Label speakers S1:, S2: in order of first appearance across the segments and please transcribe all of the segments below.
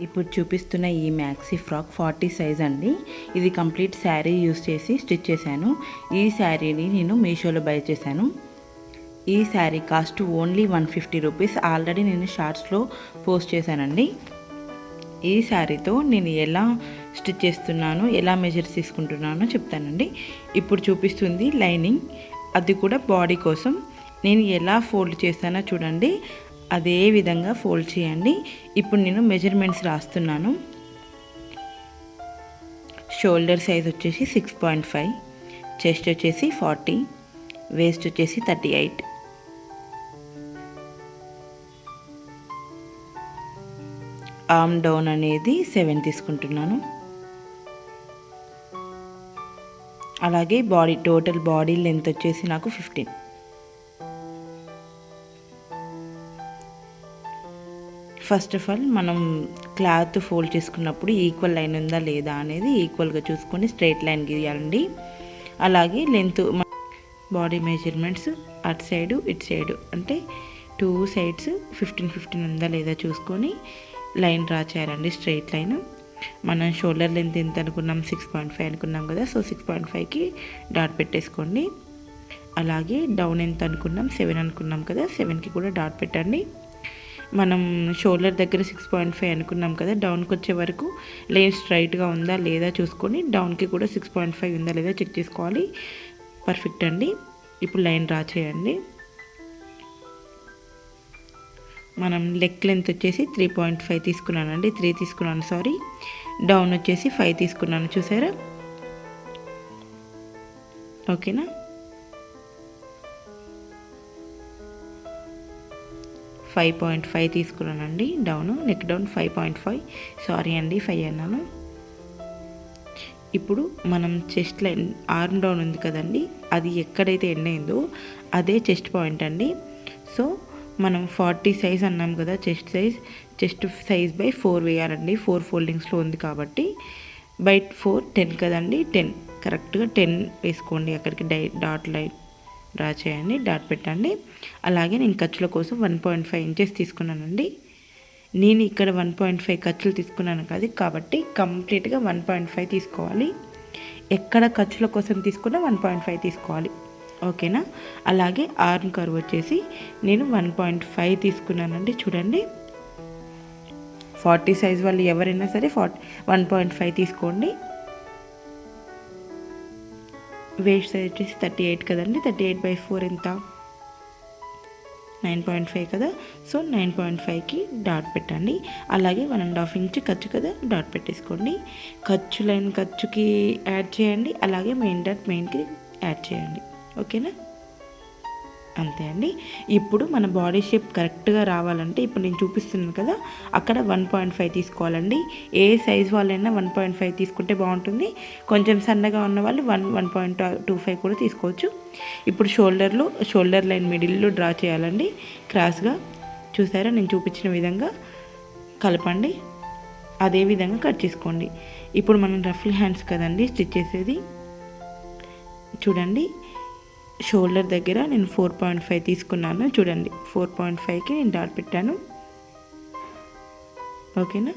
S1: ఇప్పుడు చూపిస్తున్న ఈ మ్యాక్సీ ఫ్రాక్ ఫార్టీ సైజ్ అండి. ఇది కంప్లీట్ శారీ యూస్ చేసి స్టిచ్ చేశాను. ఈ శారీని నేను మీషోలో బై చేశాను. ఈ saree cost only one fifty rupees already నేను షార్ట్స్లో పోస్ట్ చేశానండి. ఈ శారీతో నేను ఎలా స్టిచ్ చేస్తున్నాను ఎలా మెజర్స్ తీసుకుంటున్నానో చెప్తానండి. ఇప్పుడు చూపిస్తుంది లైనింగ్ అది కూడా బాడీ కోసం. నేను ఎలా ఫోల్డ్ చేస్తానో చూడండి. అదే విధంగా ఫోల్డ్ చేయండి. ఇప్పుడు నేను మెజర్మెంట్స్ రాస్తున్నాను. షోల్డర్ సైజ్ వచ్చేసి సిక్స్ పాయింట్ ఫైవ్ చెస్ట్ వచ్చేసి ఫార్టీ వేస్ట్ వచ్చేసి థర్టీ ఎయిట్. ఆమ్ డౌన్ అనేది సెవెన్ తీసుకుంటున్నాను. అలాగే బాడీ టోటల్ బాడీ లెంత్ వచ్చేసి నాకు ఫిఫ్టీన్. ఫస్ట్ ఆఫ్ ఆల్ మనం క్లాత్ ఫోల్డ్ చేసుకున్నప్పుడు ఈక్వల్ లైన్ ఉందా లేదా అనేది ఈక్వల్గా చూసుకొని స్ట్రైట్ లైన్ గీయాలండి. అలాగే లెంత్ బాడీ మెజర్మెంట్స్ అటు సైడు ఇటు సైడు అంటే టూ సైడ్స్ ఫిఫ్టీన్ ఫిఫ్టీన్ ఉందా లేదా చూసుకొని లైన్ డ్రా చేయాలండి స్ట్రైట్ లైన్ మనం షోల్డర్ లెంత్ ఎంత అనుకున్నాం? సిక్స్ పాయింట్ ఫైవ్ అనుకున్నాం కదా సో సిక్స్ పాయింట్ ఫైవ్కి డాట్ పెట్టేసుకోండి. అలాగే డౌన్ ఎంత అనుకున్నాం? సెవెన్ అనుకున్నాం కదా సెవెన్కి కూడా డాట్ పెట్టండి. మనం షోల్డర్ దగ్గర సిక్స్ పాయింట్ ఫైవ్ అనుకున్నాం కదా డౌన్కి వచ్చే వరకు లైన్ స్ట్రైట్గా ఉందా లేదా చూసుకొని డౌన్కి కూడా సిక్స్ పాయింట్ ఫైవ్ ఉందా లేదా చెక్ చేసుకోవాలి. పర్ఫెక్ట్ అండి. ఇప్పుడు లైన్ డ్రా చేయండి. మనం లెగ్ లెంత్ వచ్చేసి త్రీ పాయింట్ ఫైవ్ తీసుకున్నానండి. త్రీ తీసుకున్నాను సారీ డౌన్ వచ్చేసి ఫైవ్ తీసుకున్నాను చూసారా? ఓకేనా ఫైవ్ పాయింట్ ఫైవ్ తీసుకున్నానండి. Down. Neck down five point five. Sorry అండి ఫైవ్ అన్నాను. ఇప్పుడు మనం చెస్ట్ లైన్ ఆర్మ్ డౌన్ ఉంది కదండి అది ఎక్కడైతే ఎండ్ అయిందో అదే చెస్ట్ పాయింట్ అండి. సో మనం ఫార్టీ సైజ్ అన్నాం కదా chest size chest size by four వేయాలండి. ఫోర్ ఫోల్డింగ్స్లో ఉంది కాబట్టి. బై ఫోర్ టెన్ కదండి టెన్. కరెక్ట్గా టెన్ వేసుకోండి అక్కడికి డై డాట్ లైన్. డ్రా చేయండి డాట్ పెట్టండి. అలాగే నేను ఖర్చుల కోసం వన్ పాయింట్ ఫైవ్ ఇంచెస్ తీసుకున్నానండి. నేను ఇక్కడ వన్ పాయింట్ ఫైవ్ ఖర్చులు తీసుకున్నాను కాదు కాబట్టి కంప్లీట్గా వన్ పాయింట్ ఫైవ్ తీసుకోవాలి. ఎక్కడ ఖర్చుల కోసం తీసుకున్నా వన్ పాయింట్ ఫైవ్ తీసుకోవాలి. ఓకేనా? అలాగే ఆర్మ్ కర్వ్ వచ్చేసి నేను వన్ పాయింట్ ఫైవ్ తీసుకున్నానండి చూడండి. ఫార్టీ సైజ్ వాళ్ళు ఎవరైనా సరే ఫార్టీ వన్ పాయింట్ ఫైవ్ తీసుకోండి. వేస్ట్ సైజ్ వచ్చేసి థర్టీ ఎయిట్ కదండి థర్టీ ఎయిట్ బై ఫోర్ ఎంత? నైన్ పాయింట్ ఫైవ్ కదా సో నైన్ పాయింట్ ఫైవ్కి డాట్ పెట్టండి. అలాగే వన్ అండ్ హాఫ్ ఇంచ్ ఖర్చు కదా డాట్ పెట్టేసుకోండి. ఖర్చు లైన్ ఖర్చుకి యాడ్ చేయండి అలాగే మెయిన్ డాట్ మెయిన్కి యాడ్ చేయండి. ఓకేనా? అంతే అండి. ఇప్పుడు మన బాడీ షేప్ కరెక్ట్గా రావాలంటే ఇప్పుడు నేను చూపిస్తున్నాను కదా అక్కడ వన్ పాయింట్ ఫైవ్ తీసుకోవాలండి. ఏ సైజ్ వాళ్ళైనా వన్ పాయింట్ ఫైవ్ తీసుకుంటే బాగుంటుంది. కొంచెం సన్నగా ఉన్న వాళ్ళు one one point two five కూడా తీసుకోవచ్చు. ఇప్పుడు షోల్డర్లో షోల్డర్ లైన్ మిడిల్లో డ్రా చేయాలండి. క్రాస్గా చూసారా? నేను చూపించిన విధంగా కలపండి. అదే విధంగా కట్ చేసుకోండి. ఇప్పుడు మనం రఫ్లీ హ్యాండ్స్ కదండి స్టిచ్ చేసేది. చూడండి. షోల్డర్ దగ్గర నేను ఫోర్ పాయింట్ ఫైవ్ తీసుకున్నాను. చూడండి ఫోర్ పాయింట్ ఫైవ్కి నేను డాట్ పెట్టాను. ఓకేనా?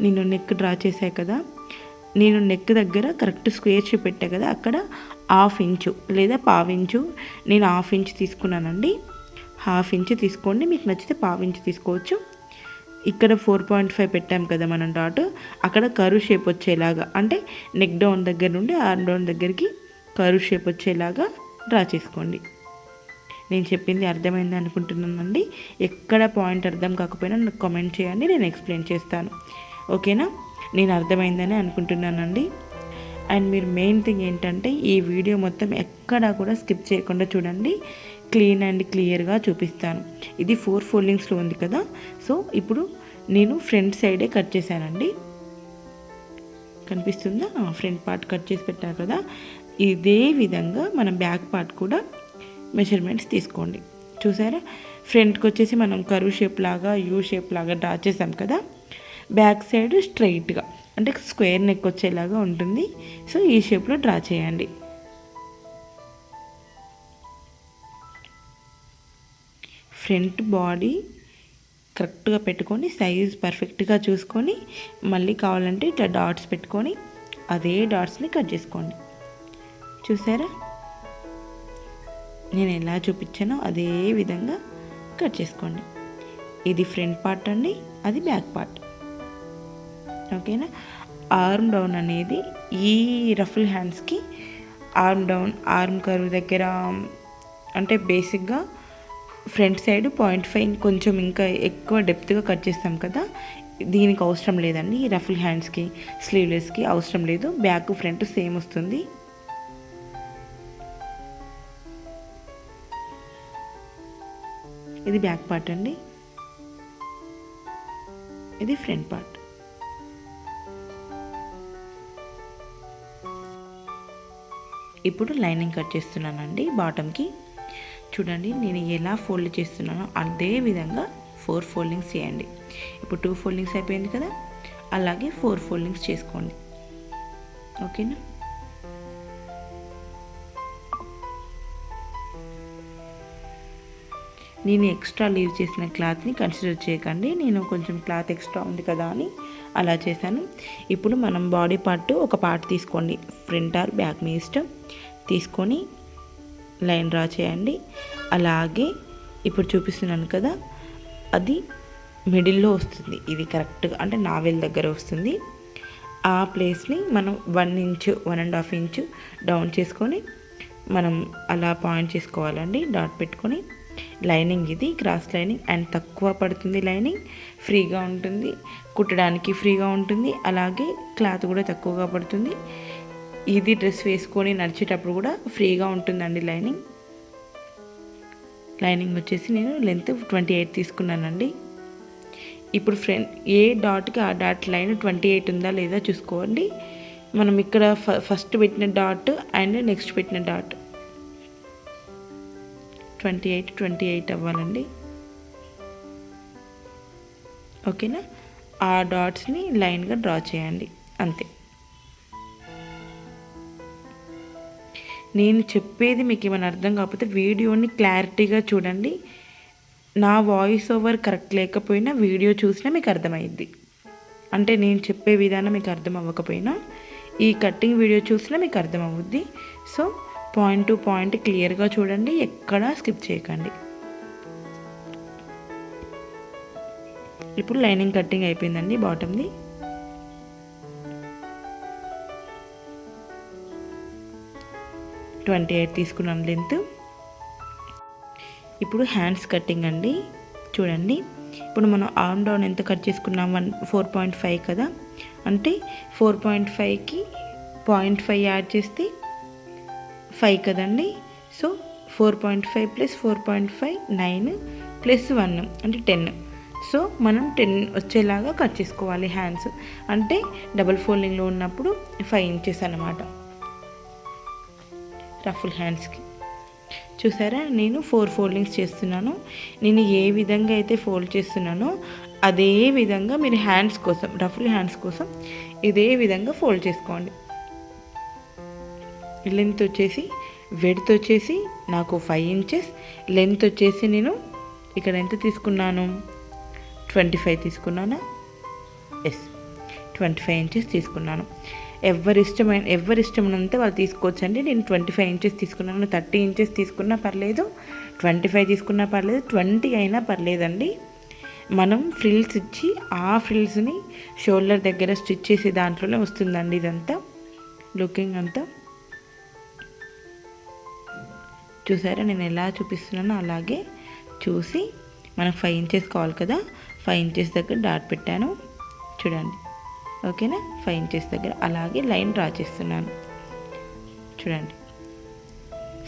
S1: నేను నెక్ డ్రా చేశాను కదా? నేను నెక్ దగ్గర కరెక్ట్ స్క్వేర్ షేప్ పెట్టా కదా? అక్కడ హాఫ్ ఇంచు లేదా పావు ఇంచు నేను హాఫ్ ఇంచ్ తీసుకున్నానండి. హాఫ్ ఇంచ్ తీసుకోండి మీకు నచ్చితే పావు ఇంచు తీసుకోవచ్చు. ఇక్కడ ఫోర్ పాయింట్ ఫైవ్ పెట్టాం కదా మనం డాట్. అక్కడ కరువు షేప్ వచ్చేలాగా అంటే నెక్ డౌన్ దగ్గర నుండి ఆర్మ్ డౌన్ దగ్గరికి కరువు షేప్ వచ్చేలాగా డ్రా చేసుకోండి. నేను చెప్పింది అర్థమైంది అనుకుంటున్నానండి. ఎక్కడ పాయింట్ అర్థం కాకపోయినా నాకు కామెంట్ చేయండి నేను ఎక్స్ప్లెయిన్ చేస్తాను. ఓకేనా? నేను అర్థమైందని అనుకుంటున్నానండి. అండ్ మీరు మెయిన్ థింగ్ ఏంటంటే ఈ వీడియో మొత్తం ఎక్కడా కూడా స్కిప్ చేయకుండా చూడండి. క్లీన్ అండ్ క్లియర్గా చూపిస్తాను. ఇది ఫోర్ ఫోల్డింగ్స్లో ఉంది కదా? సో ఇప్పుడు నేను ఫ్రంట్ సైడే కట్ చేశానండి. కనిపిస్తుందా? ఫ్రంట్ పార్ట్ కట్ చేసి పెట్టారు కదా? ఇదే విధంగా మనం బ్యాక్ పార్ట్ కూడా మెజర్మెంట్స్ తీసుకోండి. చూసారా? ఫ్రంట్కి వచ్చేసి మనం కరువు షేప్ లాగా యూ షేప్ లాగా డ్రా చేసాం కదా? బ్యాక్ సైడ్ స్ట్రైట్గా అంటే స్క్వేర్ నెక్ వచ్చేలాగా ఉంటుంది. సో ఈ షేప్లో డ్రా చేయండి. ఫ్రంట్ బాడీ కరెక్ట్గా పెట్టుకొని సైజ్ పర్ఫెక్ట్గా చూసుకొని మళ్ళీ కావాలంటే ఇట్లా డాట్స్ పెట్టుకొని అదే డాట్స్ని కట్ చేసుకోండి. చూసారా? నేను ఎలా చూపించానో అదే విధంగా కట్ చేసుకోండి. ఇది ఫ్రంట్ పార్ట్ అండి అది బ్యాక్ పార్ట్. ఓకేనా? ఆర్మ్ డౌన్ అనేది ఈ రఫుల్ హ్యాండ్స్కి ఆర్మ్ డౌన్ ఆర్మ్ కర్వ్ దగ్గర అంటే బేసిక్గా ఫ్రంట్ సైడ్ పాయింట్ ఫైవ్ కొంచెం ఇంకా ఎక్కువ డెప్త్గా కట్ చేస్తాం కదా దీనికి అవసరం లేదండి. ఈ రఫుల్ హ్యాండ్స్కి స్లీవ్లెస్కి అవసరం లేదు. బ్యాక్ ఫ్రంట్ సేమ్ వస్తుంది. ఇది బ్యాక్ పార్ట్ అండి. ఇది ఫ్రంట్ పార్ట్. ఇప్పుడు లైనింగ్ కట్ చేస్తున్నానండి బాటమ్కి. చూడండి నేను ఎలా ఫోల్డ్ చేస్తున్నానో అదే విధంగా ఫోర్ ఫోల్డింగ్స్ చేయండి. ఇప్పుడు టూ ఫోల్డింగ్స్ అయిపోయింది కదా? అలాగే ఫోర్ ఫోల్డింగ్స్ చేసుకోండి. ఓకేనా? నేను ఎక్స్ట్రా లీవ్ చేసిన క్లాత్ని కన్సిడర్ చేయకండి. నేను కొంచెం క్లాత్ ఎక్స్ట్రా ఉంది కదా అని అలా చేశాను. ఇప్పుడు మనం బాడీ పార్ట్ ఒక పార్ట్ తీసుకోండి. ఫ్రంట్ ఆర్ బ్యాక్ మీ ఇష్టం. తీసుకొని లైన్ డ్రా చేయండి. అలాగే ఇప్పుడు చూపిస్తున్నాను కదా అది మిడిల్లో వస్తుంది. ఇది కరెక్ట్గా అంటే నావెల్ దగ్గర వస్తుంది. ఆ ప్లేస్ని మనం one inch one and half inch down చేసుకొని మనం అలా పాయింట్ చేసుకోవాలండి. డాట్ పెట్టుకొని లైనింగ్ ఇది క్రాస్ లైనింగ్. అండ్ తక్కువ పడుతుంది లైనింగ్ ఫ్రీగా ఉంటుంది. కుట్టడానికి ఫ్రీగా ఉంటుంది. అలాగే క్లాత్ కూడా తక్కువగా పడుతుంది. ఇది డ్రెస్ వేసుకొని నడిచేటప్పుడు కూడా ఫ్రీగా ఉంటుందండి లైనింగ్. లైనింగ్ వచ్చేసి నేను లెంత్ ట్వంటీ ఎయిట్ తీసుకున్నానండి. ఇప్పుడు ఫ్రంట్ ఏ డాట్కి ఆ డాట్ లైన్ ట్వంటీ ఎయిట్ ఉందా లేదా చూసుకోండి. మనం ఇక్కడ ఫస్ట్ పెట్టిన డాట్ అండ్ నెక్స్ట్ పెట్టిన dot. Twenty eight twenty eight అవ్వాలండి. ఓకేనా? ఆ డాట్స్ని లైన్గా డ్రా చేయండి. అంతే. నేను చెప్పేది మీకు ఏమైనా అర్థం కాకపోతే వీడియోని క్లారిటీగా చూడండి. నా వాయిస్ ఓవర్ కరెక్ట్ లేకపోయినా వీడియో చూసినా మీకు అర్థమైద్ది. అంటే నేను చెప్పే విధానం మీకు అర్థం అవ్వకపోయినా ఈ కట్టింగ్ వీడియో చూసినా మీకు అర్థం అవుద్ది సో పాయింట్ టు పాయింట్ క్లియర్గా చూడండి ఎక్కడా స్కిప్ చేయకండి. ఇప్పుడు లైనింగ్ కట్టింగ్ అయిపోయిందండి బాటమ్ది. ట్వంటీ ఎయిట్ తీసుకున్నాం లెంత్. ఇప్పుడు హ్యాండ్స్ కట్టింగ్ అండి చూడండి. ఇప్పుడు మనం ఆర్మ్ డౌన్ ఎంత కట్ చేసుకున్నాం? వన్ ఫోర్ పాయింట్ ఫైవ్ కదా. అంటే ఫోర్ పాయింట్ ఫైవ్కి పాయింట్ ఫైవ్ యాడ్ చేస్తే ఫైవ్ కదండి. So four point five plus four point five nine plus one అంటే టెన్. సో మనం టెన్ వచ్చేలాగా కట్ చేసుకోవాలి హ్యాండ్స్. అంటే డబల్ ఫోల్డింగ్లో ఉన్నప్పుడు ఫైవ్ ఇంచెస్ అనమాట రఫుల్ హ్యాండ్స్కి. చూసారా? నేను ఫోర్ ఫోల్డింగ్స్ చేస్తున్నాను. నేను ఏ విధంగా అయితే ఫోల్డ్ చేస్తున్నానో అదే విధంగా మీరు హ్యాండ్స్ కోసం రఫుల్ హ్యాండ్స్ కోసం ఇదే విధంగా ఫోల్డ్ చేసుకోండి. లెంత్ వచ్చేసి వెడ్త్ వచ్చేసి నాకు ఫైవ్ ఇంచెస్ లెంత్ వచ్చేసి నేను ఇక్కడ ఎంత తీసుకున్నాను? ట్వంటీ ఫైవ్ తీసుకున్నానా? ఎస్ ట్వంటీ ఫైవ్ ఇంచెస్ తీసుకున్నాను. ఎవరి ఇష్టమైన ఎవరి ఇష్టమైనంత వాళ్ళు తీసుకోవచ్చు అండి నేను ట్వంటీ ఫైవ్ ఇంచెస్ తీసుకున్నాను. థర్టీ ఇంచెస్ తీసుకున్నా పర్లేదు. ట్వంటీ ఫైవ్ తీసుకున్నా పర్లేదు. ట్వంటీ అయినా పర్లేదండి. మనం ఫ్రిల్స్ ఇచ్చి ఆ ఫ్రిల్స్ని షోల్డర్ దగ్గర స్టిచ్ చేసే దాంట్లోనే వస్తుందండి ఇదంతా. లుకింగ్ అంతా. చూసారా? నేను ఎలా చూపిస్తున్నానో అలాగే చూసి మనకు ఫైవ్ ఇంచెస్ కావాలి కదా. ఫైవ్ ఇంచెస్ దగ్గర డాట్ పెట్టాను. చూడండి. ఓకేనా? ఫైవ్ ఇంచెస్ దగ్గర. అలాగే లైన్ డ్రా చేస్తున్నాను. చూడండి.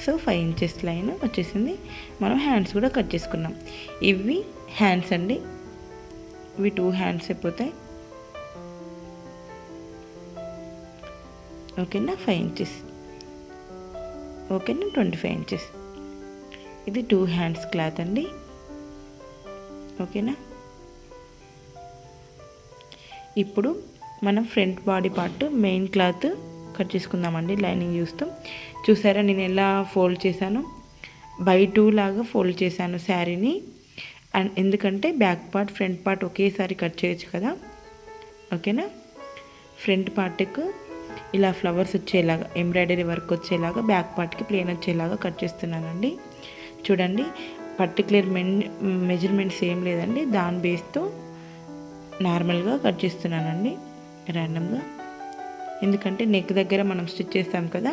S1: సో ఫైవ్ ఇంచెస్ లైన్ వచ్చేసింది. మనం హ్యాండ్స్ కూడా కట్ చేసుకున్నాం. ఇవి హ్యాండ్స్ అండి. ఇవి టూ హ్యాండ్స్ అయిపోతాయి. ఓకేనా? ఫైవ్ ఇంచెస్ ఓకేనా ట్వంటీ ఫైవ్ ఇంచెస్. ఇది టూ హ్యాండ్స్ క్లాత్ అండి. ఓకేనా? ఇప్పుడు మనం front body part main cloth cut చేసుకుందామండి లైనింగ్ చూస్తూ. చూసారా నేను ఎలా ఫోల్డ్ చేశాను? బై టూ లాగా ఫోల్డ్ చేశాను శారీని. అండ్ ఎందుకంటే బ్యాక్ పార్ట్ ఫ్రంట్ పార్ట్ ఒకేసారి కట్ చేయొచ్చు కదా. ఓకేనా? ఫ్రంట్ పార్ట్కు ఇలా ఫ్లవర్స్ వచ్చేలాగా ఎంబ్రాయిడరీ వర్క్ వచ్చేలాగా బ్యాక్ పార్ట్కి ప్లేన్ వచ్చేలాగా కట్ చేస్తున్నానండి. చూడండి పర్టికులర్ మెన్ మెజర్మెంట్స్ ఏం లేదండి. దాని బేస్తో నార్మల్గా కట్ చేస్తున్నానండి ర్యాండమ్గా. ఎందుకంటే నెక్ దగ్గర మనం స్టిచ్ చేస్తాం కదా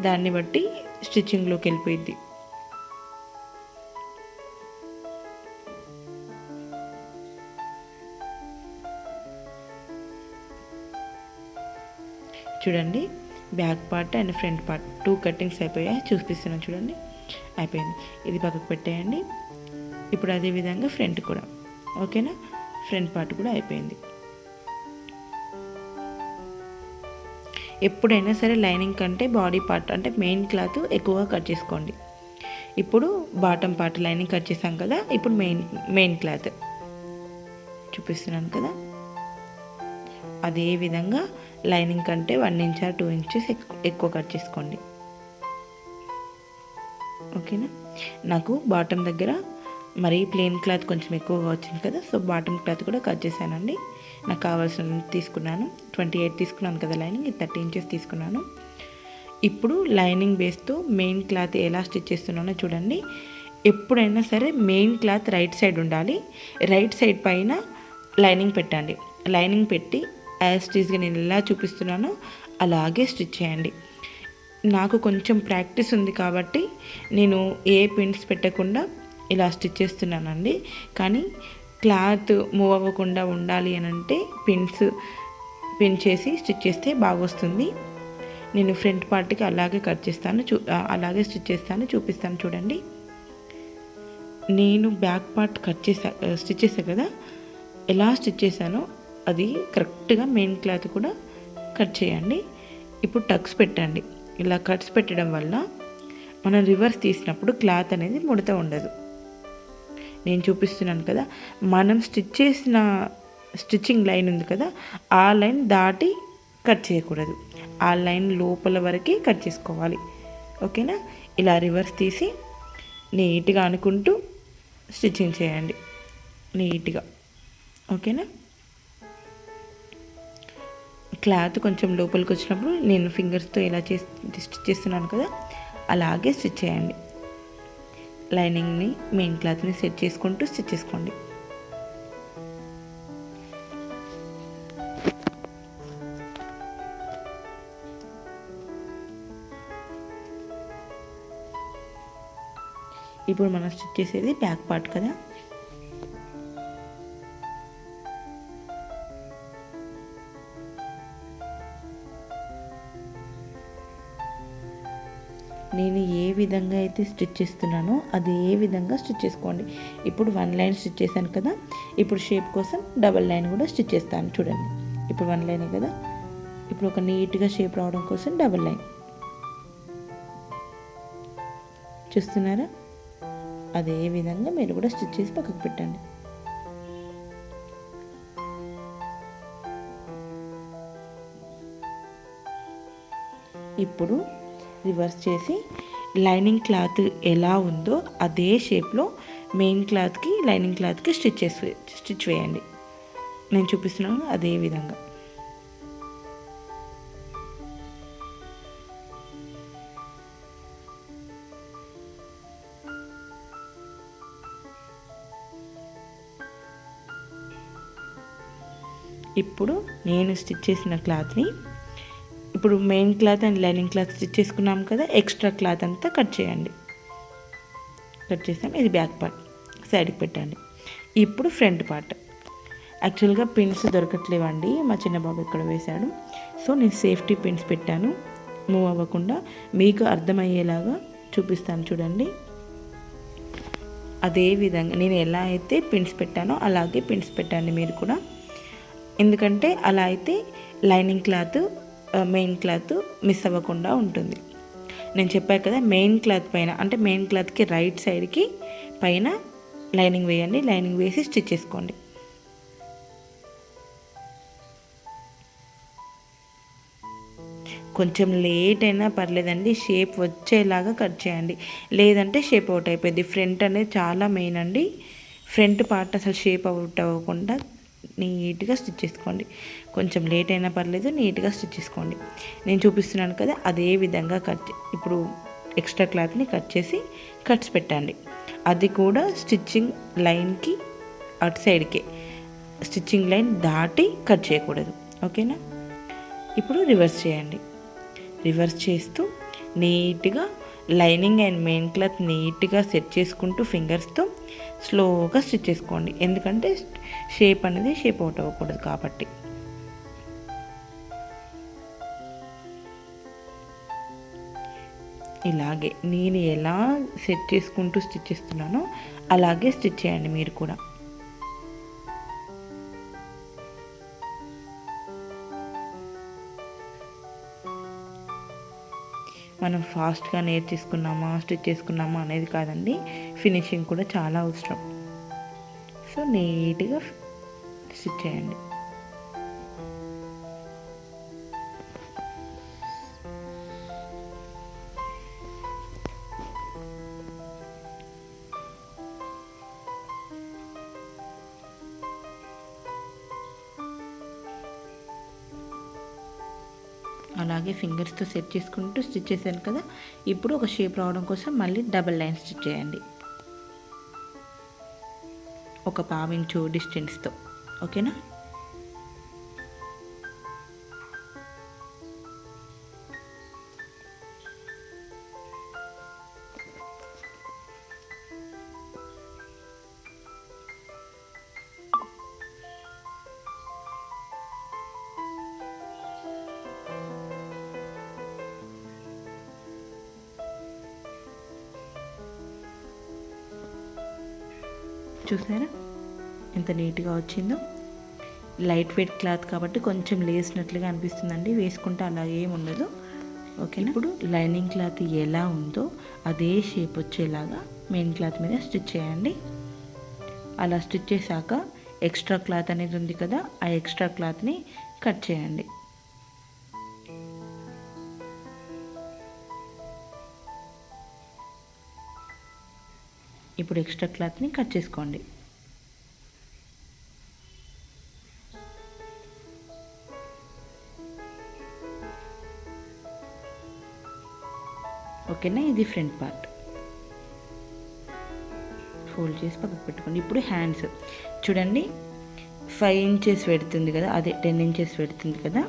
S1: దాన్ని బట్టి స్టిచ్చింగ్లోకి వెళ్ళిపోయింది చూడండి. Back part and front part two cuttings అయిపోయాయి. చూపిస్తున్నాను చూడండి. అయిపోయింది. ఇది పక్కకు పెట్టేయండి. ఇప్పుడు అదే విధంగా ఫ్రంట్ కూడా. ఓకేనా? ఫ్రంట్ పార్ట్ కూడా అయిపోయింది. ఎప్పుడైనా సరే లైనింగ్ కంటే బాడీ పార్ట్ అంటే మెయిన్ క్లాత్ ఎక్కువగా కట్ చేసుకోండి. ఇప్పుడు బాటమ్ పార్ట్ లైనింగ్ కట్ చేసాం కదా. ఇప్పుడు మెయిన్ మెయిన్ క్లాత్. చూపిస్తున్నాను కదా. అదే విధంగా లైనింగ్ కంటే వన్ ఇంచ్ టూ ఇంచెస్ ఎక్కువ కట్ చేసుకోండి. ఓకేనా? నాకు బాటమ్ దగ్గర మరీ ప్లెయిన్ క్లాత్ కొంచెం ఎక్కువగా వచ్చింది కదా సో బాటమ్ క్లాత్ కూడా కట్ చేశానండి. నాకు కావాల్సిన తీసుకున్నాను. ట్వంటీ ఎయిట్ తీసుకున్నాను కదా లైనింగ్ థర్టీ ఇంచెస్ తీసుకున్నాను. ఇప్పుడు లైనింగ్ బేస్తో మెయిన్ క్లాత్ ఎలా స్టిచ్ చేస్తున్నానో చూడండి. ఎప్పుడైనా సరే మెయిన్ క్లాత్ రైట్ సైడ్ ఉండాలి. రైట్ సైడ్ పైన లైనింగ్ పెట్టండి. లైనింగ్ పెట్టి యాస్టీజ్గా నేను ఎలా చూపిస్తున్నానో. అలాగే స్టిచ్ చేయండి. నాకు కొంచెం ప్రాక్టీస్ ఉంది కాబట్టి నేను ఏ పిన్స్ పెట్టకుండా ఇలా స్టిచ్ చేస్తున్నానండి. కానీ క్లాత్ మూవ్ అవ్వకుండా ఉండాలి అని అంటే పిన్స్ పిన్ చేసి స్టిచ్ చేస్తే బాగా వస్తుంది నేను ఫ్రంట్ పార్ట్కి అలాగే కట్ చేస్తాను. చూ అలాగే స్టిచ్ చేస్తాను. చూపిస్తాను చూడండి. నేను బ్యాక్ పార్ట్ కట్ చేసా స్టిచ్ చేసా కదా? ఎలా స్టిచ్ చేశానో అది కరెక్ట్గా మెయిన్ క్లాత్ కూడా కట్ చేయండి. ఇప్పుడు టక్స్ పెట్టండి. ఇలా కట్స్ పెట్టడం వల్ల మనం రివర్స్ తీసినప్పుడు క్లాత్ అనేది ముడత ఉండదు. నేను చూపిస్తున్నాను కదా మనం స్టిచ్ చేసిన స్టిచ్చింగ్ లైన్ ఉంది కదా ఆ లైన్ దాటి కట్ చేయకూడదు. ఆ లైన్ లోపల వరకే కట్ చేసుకోవాలి. ఓకేనా? ఇలా రివర్స్ తీసి నీట్గా అనుకుంటూ స్టిచ్చింగ్ చేయండి. నీట్గా. ఓకేనా? క్లాత్ కొంచెం లోపలికి వచ్చినప్పుడు నేను ఫింగర్స్తో ఇలా చేసి స్టిచ్ చేస్తున్నాను కదా అలాగే స్టిచ్ చేయండి. లైనింగ్ని మెయిన్ క్లాత్ని సెట్ చేసుకుంటూ స్టిచ్ చేసుకోండి. ఇప్పుడు మనం స్టిచ్ చేసేది బ్యాక్ పార్ట్ కదా. విధంగా అయితే స్టిచ్ చేస్తున్నానో. అది ఏ విధంగా స్టిచ్ చేసుకోండి. ఇప్పుడు వన్ లైన్ స్టిచ్ చేశాను కదా. ఇప్పుడు షేప్ కోసం డబల్ లైన్ కూడా స్టిచ్ చేస్తాను చూడండి. ఇప్పుడు వన్ లైనే కదా. ఇప్పుడు ఒక నీట్గా షేప్ రావడం కోసం డబల్ లైన్. చూస్తున్నారా? అదే విధంగా మీరు కూడా స్టిచ్ చేసి పక్కకు పెట్టండి. ఇప్పుడు రివర్స్ చేసి లైనింగ్ క్లాత్ ఎలా ఉందో అదే షేప్లో మెయిన్ క్లాత్కి లైనింగ్ క్లాత్కి స్టిచ్ చేసి స్టిచ్ వేయండి. నేను చూపిస్తున్నాను అదే విధంగా. ఇప్పుడు నేను స్టిచ్ చేసిన క్లాత్ని ఇప్పుడు main cloth and lining cloth stitch చేసుకున్నాం కదా ఎక్స్ట్రా క్లాత్ అంతా కట్ చేయండి. కట్ చేసాం ఇది బ్యాక్ పార్ట్ సైడ్కి పెట్టండి. ఇప్పుడు ఫ్రంట్ పార్ట్ యాక్చువల్గా పిన్స్ దొరకట్లేవండి మా చిన్న బాబు ఇక్కడ వేశాడు. సో నేను సేఫ్టీ పిన్స్ పెట్టాను. మూవ్ అవ్వకుండా మీకు అర్థమయ్యేలాగా చూపిస్తాను చూడండి. అదే విధంగా నేను ఎలా అయితే పిన్స్ పెట్టానో అలాగే పిన్స్ పెట్టండి మీరు కూడా. ఎందుకంటే అలా అయితే lining cloth main cloth miss అవ్వకుండా ఉంటుంది. నేను చెప్పాను కదా మెయిన్ క్లాత్ పైన అంటే మెయిన్ క్లాత్కి రైట్ సైడ్కి పైన లైనింగ్ వేయండి లైనింగ్ వేసి స్టిచ్ చేసుకోండి. కొంచెం లేట్ అయినా పర్లేదండి షేప్ వచ్చేలాగా కట్ చేయండి. లేదంటే షేప్ అవుట్ అయిపోయింది. ఫ్రంట్ అనేది చాలా మెయిన్ అండి. ఫ్రంట్ పార్ట్ అసలు షేప్ అవుట్ అవ్వకుండా నీట్గా స్టిచ్ చేసుకోండి. కొంచెం లేట్ అయినా పర్లేదు నీట్గా స్టిచ్ చేసుకోండి. నేను చూపిస్తున్నాను కదా అదే విధంగా కట్ ఇప్పుడు ఎక్స్ట్రా క్లాత్ని కట్ చేసి కట్స్ పెట్టండి. అది కూడా స్టిచ్చింగ్ లైన్కి అటు సైడ్కే. స్టిచ్చింగ్ లైన్ దాటి కట్ చేయకూడదు. ఓకేనా? ఇప్పుడు రివర్స్ చేయండి. రివర్స్ చేస్తూ నీట్గా లైనింగ్ అండ్ మెయిన్ క్లాత్ నీట్గా సెట్ చేసుకుంటూ ఫింగర్స్తో స్లోగా స్టిచ్ చేసుకోండి. ఎందుకంటే షేప్ అనేది షేప్ అవుట్ అవ్వకూడదు కాబట్టి. ఇలాగే నేను ఎలా సెట్ చేసుకుంటూ స్టిచ్ చేస్తున్నానో అలాగే స్టిచ్ చేయండి మీరు కూడా. మనం ఫాస్ట్గా నేర్చేసుకున్నామా స్టిచ్ చేసుకున్నామా అనేది కాదండి ఫినిషింగ్ కూడా చాలా అవసరం. సో నీట్గా స్టిచ్ చేయండి. అలాగే ఫింగర్స్తో సెట్ చేసుకుంటూ స్టిచ్ చేశాను కదా ఇప్పుడు ఒక షేప్ రావడం కోసం మళ్ళీ డబల్ లైన్ స్టిచ్ చేయండి. ఒక పావించు డిస్టెన్స్తో ఓకేనా చూసారా? ఎంత నీట్గా వచ్చిందో. లైట్ వెయిట్ క్లాత్ కాబట్టి కొంచెం లేసినట్లుగా అనిపిస్తుందండి. వేసుకుంటే అలాగే ఉండదు. ఓకే ఇప్పుడు లైనింగ్ క్లాత్ ఎలా ఉందో అదే షేప్ వచ్చేలాగా మెయిన్ క్లాత్ మీద స్టిచ్ చేయండి. అలా స్టిచ్ చేశాక ఎక్స్ట్రా క్లాత్ అనేది ఉంది కదా ఆ ఎక్స్ట్రా క్లాత్ని కట్ చేయండి. ఇప్పుడు ఎక్స్ట్రా క్లాత్ని కట్ చేసుకోండి. ఓకేనా? ఇది ఫ్రంట్ పార్ట్. ఫోల్డ్ చేసి పక్కకు పెట్టుకోండి. ఇప్పుడు హ్యాండ్స్. చూడండి ఫైవ్ ఇంచెస్ పెడుతుంది కదా అదే టెన్ ఇంచెస్ పెడుతుంది కదా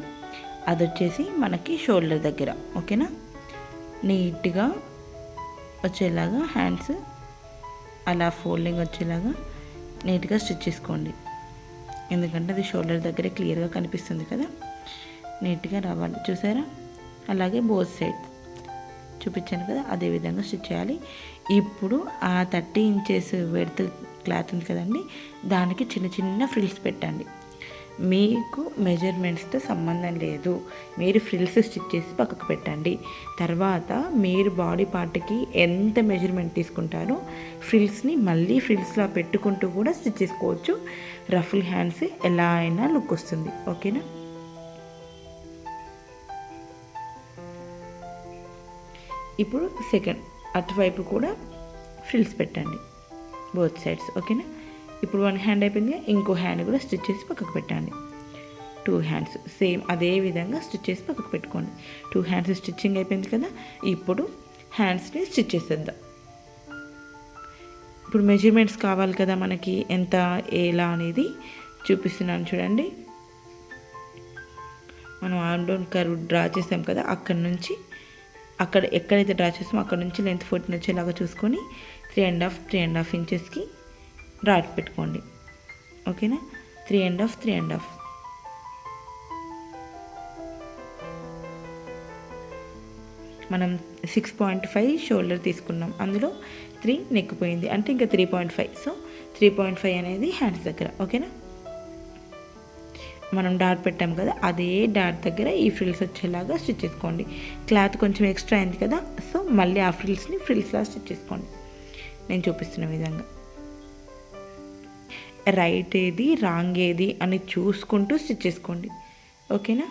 S1: అది వచ్చేసి మనకి షోల్డర్ దగ్గర. ఓకేనా? నీట్గా వచ్చేలాగా హ్యాండ్స్ అలా ఫోల్డింగ్ వచ్చేలాగా నీట్గా స్టిచ్ చేసుకోండి. ఎందుకంటే అది షోల్డర్ దగ్గరే క్లియర్గా కనిపిస్తుంది కదా. నీట్గా రావాలి. చూసారా? అలాగే బోత్ సైడ్స్ చూపించాను కదా అదే విధంగా స్టిచ్ చేయాలి. ఇప్పుడు ఆ థర్టీ ఇంచెస్ వెడత్ క్లాత్ ఉంది కదండి దానికి చిన్న చిన్న ఫ్రిల్స్ పెట్టండి. మీకు మెజర్మెంట్స్తో సంబంధం లేదు. మీరు ఫ్రిల్స్ స్టిచ్ చేసి పక్కకు పెట్టండి. తర్వాత మీరు బాడీ పార్ట్కి ఎంత మెజర్మెంట్ తీసుకుంటారో ఫ్రిల్స్ని మళ్ళీ ఫ్రిల్స్లా పెట్టుకుంటూ కూడా స్టిచ్ చేసుకోవచ్చు. రఫుల్ హ్యాండ్స్ ఎలా అయినా లుక్ వస్తుంది. ఓకేనా ఇప్పుడు సెకండ్ అటువైపు కూడా ఫ్రిల్స్ పెట్టండి. బోత్ సైడ్స్ ఓకేనా ఇప్పుడు వన్ హ్యాండ్ అయిపోయింది. ఇంకో హ్యాండ్ కూడా స్టిచ్ చేసి పక్కకు పెట్టండి. టూ హ్యాండ్స్ సేమ్ అదే విధంగా స్టిచ్ చేసి పక్కకు పెట్టుకోండి. టూ హ్యాండ్స్ స్టిచ్చింగ్ అయిపోయింది కదా ఇప్పుడు హ్యాండ్స్ని స్టిచ్ చేసేద్దాం. ఇప్పుడు మెజర్మెంట్స్ కావాలి కదా మనకి ఎంత ఎలా అనేది చూపిస్తున్నాను చూడండి. మనం ఆర్మ్ డౌన్ కర్వ్ డ్రా చేసాం కదా అక్కడి నుంచి అక్కడ ఎక్కడైతే డ్రా చేస్తామో అక్కడ నుంచి లెంత్ ఫోర్టీన్ వచ్చేలాగా చూసుకొని three and half three and half ఇంచెస్కి డ్రాట్ పెట్టుకోండి. ఓకేనా? Three and half three and half. మనం సిక్స్ పాయింట్ ఫైవ్ షోల్డర్ తీసుకున్నాం. అందులో త్రీ నెక్ పోయింది. అంటే ఇంకా three point five. So three point five అనేది హ్యాండ్స్ దగ్గర. ఓకేనా? మనం డాట్ పెట్టాం కదా అదే డాట్ దగ్గర ఈ ఫ్రిల్స్ వచ్చేలాగా స్టిచ్ చేసుకోండి. క్లాత్ కొంచెం ఎక్స్ట్రా అయింది కదా సో మళ్ళీ ఆ ఫ్రిల్స్ని ఫ్రిల్స్లా స్టిచ్ చేసుకోండి. నేను చూపిస్తున్న విధంగా. రైట్ ఏది రాంగ్ ఏది అని చూసుకుంటూ స్టిచ్ చేసుకోండి. ఓకేనా?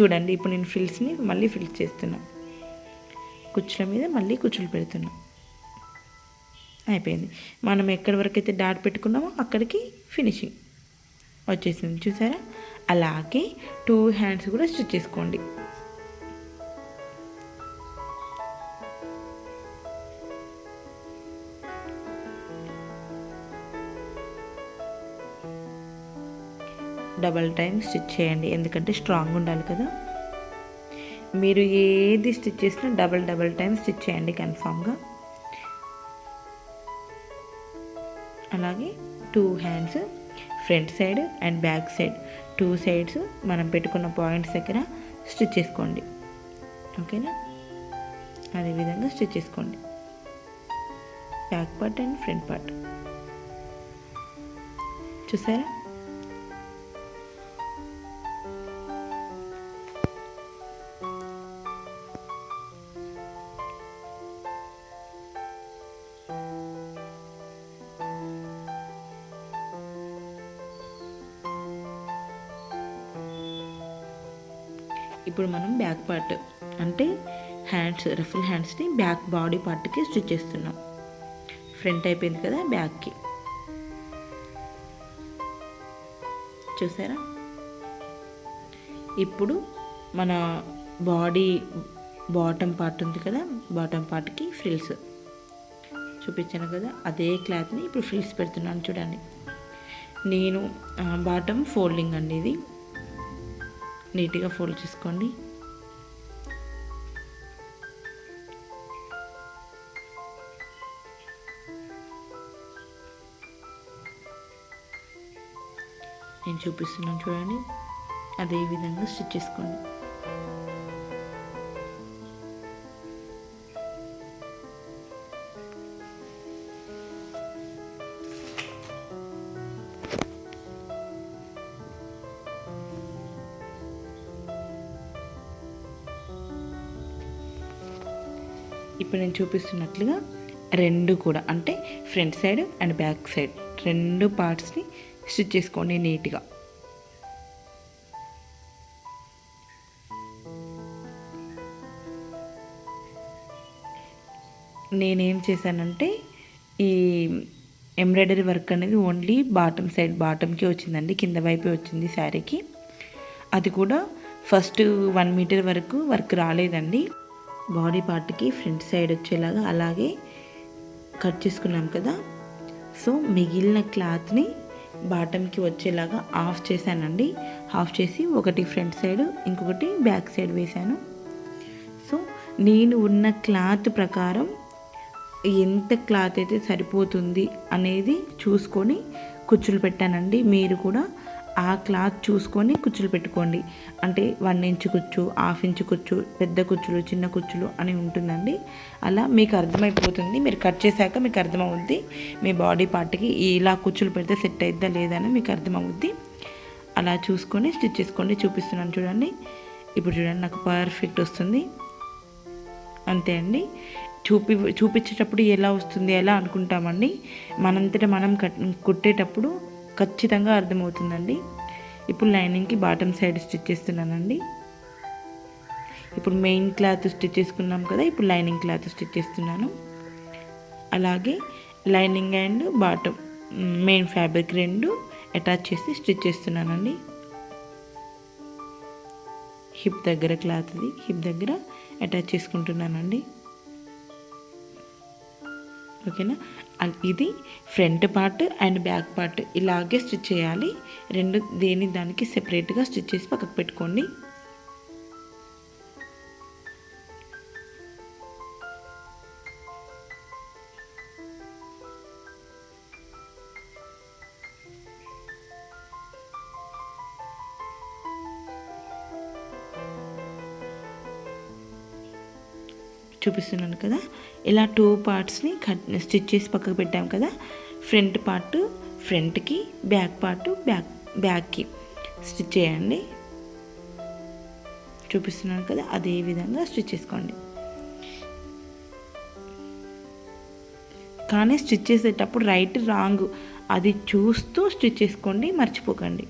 S1: చూడండి ఇప్పుడు నేను ఫిల్స్ని మళ్ళీ ఫిల్ చేస్తున్నా. కుచ్చుల మీద మళ్ళీ కుచ్చులు పెడుతున్నా. అయిపోయింది. మనం ఎక్కడి వరకు అయితే డాట్ పెట్టుకున్నామో అక్కడికి ఫినిషింగ్ వచ్చేసింది. చూసారా? అలాగే టూ హ్యాండ్స్ కూడా స్టిచ్ చేసుకోండి. డబల్ టైం స్టిచ్ చేయండి. ఎందుకంటే స్ట్రాంగ్ ఉండాలి కదా. మీరు ఏది స్టిచ్ చేసినా డబల్ డబల్ టైం స్టిచ్ చేయండి కన్ఫామ్గా. అలాగే two hands front side and back side. Two sides మనం పెట్టుకున్న పాయింట్స్ దగ్గర స్టిచ్ చేసుకోండి. ఓకేనా? అదేవిధంగా స్టిచ్ చేసుకోండి. Back part and front part. చూసారా? ఇప్పుడు మనం బ్యాక్ పార్ట్ అంటే హ్యాండ్స్ రఫుల్ హ్యాండ్స్ని బ్యాక్ బాడీ పార్ట్కి స్టిచ్ చేస్తున్నాం. ఫ్రంట్ అయిపోయింది కదా బ్యాక్కి చూసారా? ఇప్పుడు మన బాడీ బాటమ్ పార్ట్ ఉంది కదా బాటమ్ పార్ట్కి ఫ్రిల్స్ చూపించాను కదా అదే క్లాత్ని ఇప్పుడు ఫ్రిల్స్ పెడుతున్నాను చూడండి. నేను బాటమ్ ఫోల్డింగ్ అండి ఇది. నీట్గా ఫోల్డ్ చేసుకోండి. నేను చూపిస్తున్నాను చూడండి. అదే విధంగా స్టిచ్ చేసుకోండి. ఇప్పుడు నేను చూపిస్తున్నట్లుగా రెండు కూడా అంటే front side and back side. రెండు పార్ట్స్ని స్టిచ్ చేసుకోండి నీట్గా. నేనేం చేశానంటే ఈ ఎంబ్రాయిడరీ వర్క్ అనేది ఓన్లీ బాటమ్ సైడ్ బాటమ్కి వచ్చిందండి కింద వైపే వచ్చింది శారీకి. అది కూడా ఫస్ట్ వన్ మీటర్ వరకు వర్క్ రాలేదండి. బాడీ పార్ట్కి ఫ్రంట్ సైడ్ వచ్చేలాగా అలాగే కట్ చేసుకున్నాం కదా. సో మిగిలిన క్లాత్ని బాటమ్కి వచ్చేలాగా ఆఫ్ చేశానండి. ఆఫ్ చేసి ఒకటి ఫ్రంట్ సైడ్ ఇంకొకటి బ్యాక్ సైడ్ వేశాను. సో నేను ఉన్న క్లాత్ ప్రకారం ఎంత క్లాత్ అయితే సరిపోతుంది అనేది చూసుకొని కుచ్చులు పెట్టానండి. మీరు కూడా ఆ క్లాత్ చూసుకొని కుచ్చులు పెట్టుకోండి. అంటే వన్ ఇంచ్ కుచ్చు హాఫ్ ఇంచ్ కుచ్చు పెద్ద కుచ్చులు చిన్న కుచ్చులు అని ఉంటుందండి. అలా మీకు అర్థమైపోతుంది. మీరు కట్ చేశాక మీకు అర్థమవుద్ది. మీ బాడీ పార్ట్కి ఇలా కుచ్చులు పెడితే సెట్ అయిద్దా లేదా అని మీకు అర్థమవుద్ది. అలా చూసుకొని స్టిచ్ చేసుకోండి. చూపిస్తున్నాను చూడండి. ఇప్పుడు చూడండి నాకు పర్ఫెక్ట్ వస్తుంది. అంతే అండి. చూపి చూపించేటప్పుడు ఎలా వస్తుంది ఎలా అనుకుంటామండి? మనంతటా మనం కట్ కుట్టేటప్పుడు ఖచ్చితంగా అర్థమవుతుందండి. ఇప్పుడు లైనింగ్కి బాటమ్ సైడ్ స్టిచ్ చేస్తున్నానండి. ఇప్పుడు మెయిన్ క్లాత్ స్టిచ్ చేసుకున్నాం కదా ఇప్పుడు లైనింగ్ క్లాత్ స్టిచ్ చేస్తున్నాను. అలాగే lining and bottom main fabric రెండు అటాచ్ చేసి స్టిచ్ చేస్తున్నానండి. హిప్ దగ్గర క్లాత్ది హిప్ దగ్గర అటాచ్ చేసుకుంటున్నానండి. ఓకేనా? ఇది front part and back part ఇలాగే స్టిచ్ చేయాలి. రెండు దేని దానికి సెపరేట్గా స్టిచ్ చేసి పక్కకు పెట్టుకోండి. చూపిస్తున్నాను కదా. ఇలా టూ పార్ట్స్ని కట్ స్టిచ్ చేసి పక్కకు పెట్టాం కదా. ఫ్రంట్ పార్ట్ ఫ్రంట్కి బ్యాక్ పార్ట్ బ్యాక్ బ్యాక్కి స్టిచ్ చేయండి. చూపిస్తున్నాను కదా అదే విధంగా స్టిచ్ చేసుకోండి. కానీ స్టిచ్ చేసేటప్పుడు రైట్ రాంగ్ అది చూస్తూ స్టిచ్ చేసుకోండి మర్చిపోకండి.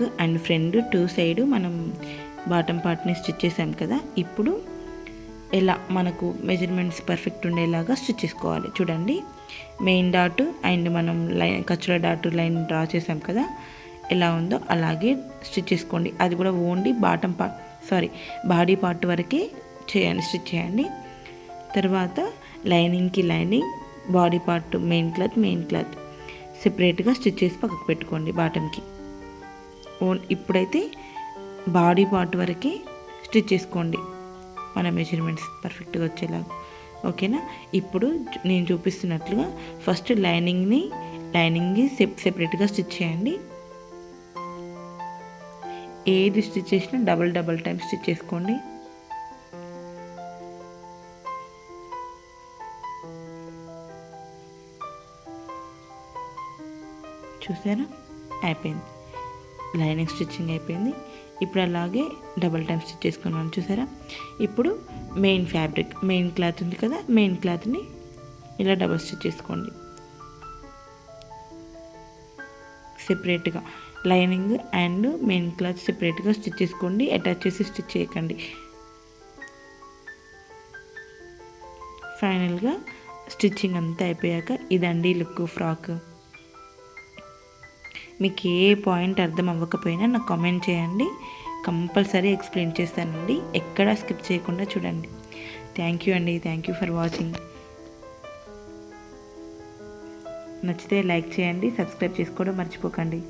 S1: Back and front two side మనం బాటమ్ పార్ట్ని స్టిచ్ చేసాం కదా. ఇప్పుడు ఎలా మనకు మెజర్మెంట్స్ పర్ఫెక్ట్ ఉండేలాగా స్టిచ్ చేసుకోవాలి. చూడండి. మెయిన్ డాట్ అండ్ మనం లైన్ ఖర్చుల డాట్ లైన్ డ్రా చేసాం కదా. ఎలా ఉందో అలాగే స్టిచ్ చేసుకోండి. అది కూడా only bottom part sorry body part వరకే చేయండి స్టిచ్ చేయండి. తర్వాత లైనింగ్కి lining body part main cloth main cloth. సెపరేట్గా స్టిచ్ చేసి పక్కకు పెట్టుకోండి బాటమ్కి. ఓన్ ఇప్పుడైతే బాడీ పార్ట్ వరకే స్టిచ్ చేసుకోండి. మన మెజర్మెంట్స్ పర్ఫెక్ట్గా వచ్చేలాగా. ఓకేనా? ఇప్పుడు నేను చూపిస్తున్నట్లుగా ఫస్ట్ లైనింగ్ని లైనింగ్ని సెప్ సెపరేట్గా స్టిచ్ చేయండి. ఏది స్టిచ్ చేసినా డబల్ డబల్ టైం స్టిచ్ చేసుకోండి. చూసారా? అయిపోయింది. లైనింగ్ స్టిచ్చింగ్ అయిపోయింది. ఇప్పుడు అలాగే డబల్ టైం స్టిచ్ చేసుకున్నాను చూసారా? ఇప్పుడు మెయిన్ ఫ్యాబ్రిక్ మెయిన్ క్లాత్ ఉంది కదా మెయిన్ క్లాత్ని ఇలా డబల్ స్టిచ్ చేసుకోండి. సెపరేట్గా లైనింగ్ అండ్ మెయిన్ క్లాత్ సెపరేట్గా స్టిచ్ చేసుకోండి అటాచ్ చేసి స్టిచ్ చేయకండి. ఫైనల్గా స్టిచ్చింగ్ అంతా అయిపోయాక ఇదండి లుక్ ఫ్రాక్. మీకు ఏ పాయింట్ అర్థం అవ్వకపోయినా నాకు కామెంట్ చేయండి. కంపల్సరీ ఎక్స్ప్లెయిన్ చేస్తానండి. ఎక్కడా స్కిప్ చేయకుండా చూడండి. థ్యాంక్ యూ అండి. థ్యాంక్ యూ ఫర్ వాచింగ్ నచ్చితే లైక్ చేయండి. సబ్స్క్రైబ్ చేసుకోవడం మర్చిపోకండి.